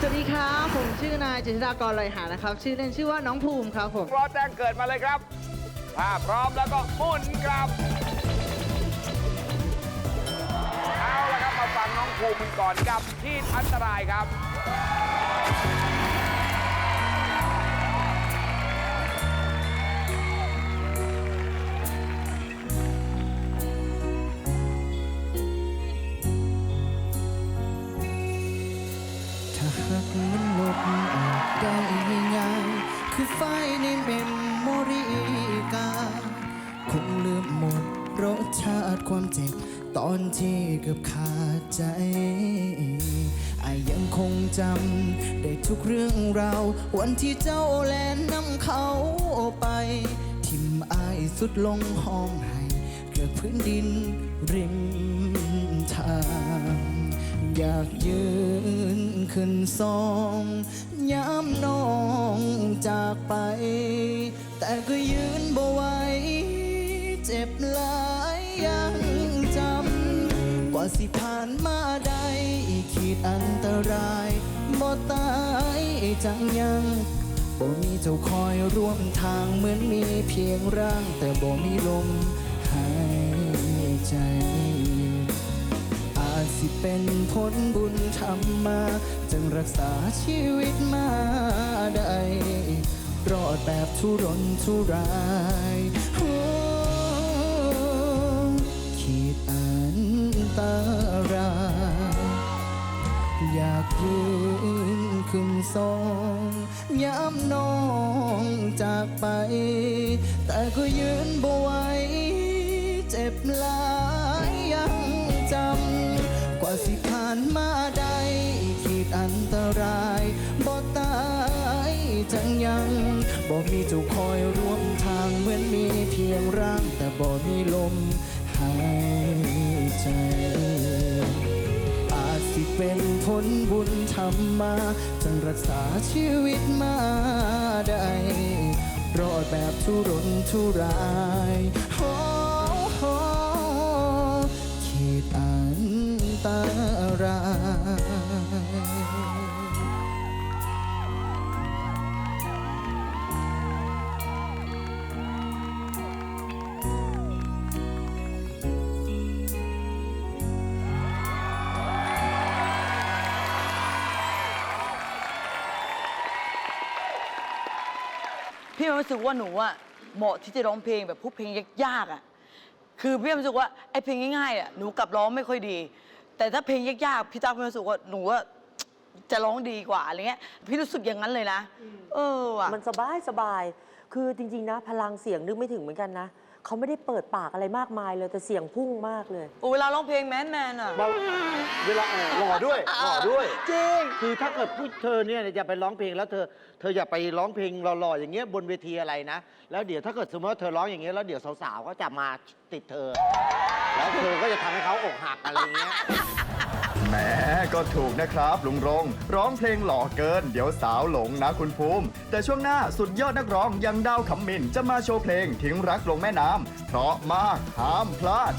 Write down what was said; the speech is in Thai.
สวัสดีครับผมชื่อนายเจษฎากรลอยหานะครับ ชื่อเล่นชื่อว่าน้องภูมิครับผมรอแจ้งเกิดมาเลยครับถ้าพร้อมแล้วก็หมุนครับ เอาละครับมาฟังน้องภูมิกันก่อนกับที่อันตรายครับาติความเจ็บ ตอนที่เกือบขาดใจอายังคงจำได้ทุกเรื่องราววันที่เจ้าแลนนำเขาไป ทิมอายสุดลงห้องให้เกือบพื้นดินริมทางอยากยืนขึ้นซองย้ำน้องจากไป แต่ก็ยืนบ่ไหวเจ็บลา สิผ่านมาได้ขีดอันตรายบ่ตายจังยังบ่มีเจ้าคอยร่วมทางเหมือนมีเพียงร่าง แต่บ่มีลมหายใจ อาจสิเป็นผลบุญทำมา จึงรักษาชีวิตมาได้รอดแบบทุรนทุรายขีดอัน ตรายอยากยืนขึ้นสองย้ำน้องจากไป แต่ก็ยืนบ่ไหวเจ็บหลายยังจำ กว่าสิผ่านมาได้ขีดอันตรายบ่ตายจังยังบ่มีเจ้าคอยร่วมทางเหมือนมีเพียงร่างแต่บ่มีลม หายใจ อาจสิเป็นผลบุญทำมาจึงรักษาชีวิตมาได้รอดแบบทุรนทุรายโอ้โหขีดอันตรา พี่มีความรู้สึกว่าหนูอะเหมาะที่จะร้องเพลงแบบพวกเพลงยากๆอะคือพี่มีความรู้สึกว่าไอ้เพลงง่ายๆอะหนูกลับร้องไม่ค่อยดี แต่ถ้าเพลงยากๆพี่ตั๊กมีความรู้สึกว่าหนูว่าจะร้องดีกว่าอะไรเงี้ย พี่รู้สึกอย่างนั้นเลยนะ เออว่ะ มันสบายสบาย คือจริง ๆ นะ พลังเสียงนึกไม่ถึงเหมือนกันนะ เขาไม่ได้เปิดปากอะไรมากมายเลยแต่เสียงพุ่งมากเลย โอ้เวลาร้องเพลงแมนแมนๆอะเบาเวลาเออหล่อด้วยหล่อด้วย จริง คือถ้าเกิดผู้เธอเนี่ยอย่าไปร้องเพลงแล้วเธอเธออย่าไปร้องเพลงหล่อๆอย่างเงี้ยบนเวทีอะไรนะ แล้วเดี๋ยวถ้าเกิดสมมติว่าเธอร้องอย่างเงี้ยแล้วเดี๋ยวสาวๆก็จะมาติดเธอ แล้วเธอก็จะทำให้เขาอกหักอะไรเงี้ย แหมก็ถูกนะครับ ลุงรง ร้องเพลงหล่อเกิน เดี๋ยวสาวหลงนะคุณภูมิ แต่ช่วงหน้าสุดยอดนักร้องยังดาวขำมินจะมาโชว์เพลงทิ้งรักลงแม่น้ำเพราะมากห้ามพลาด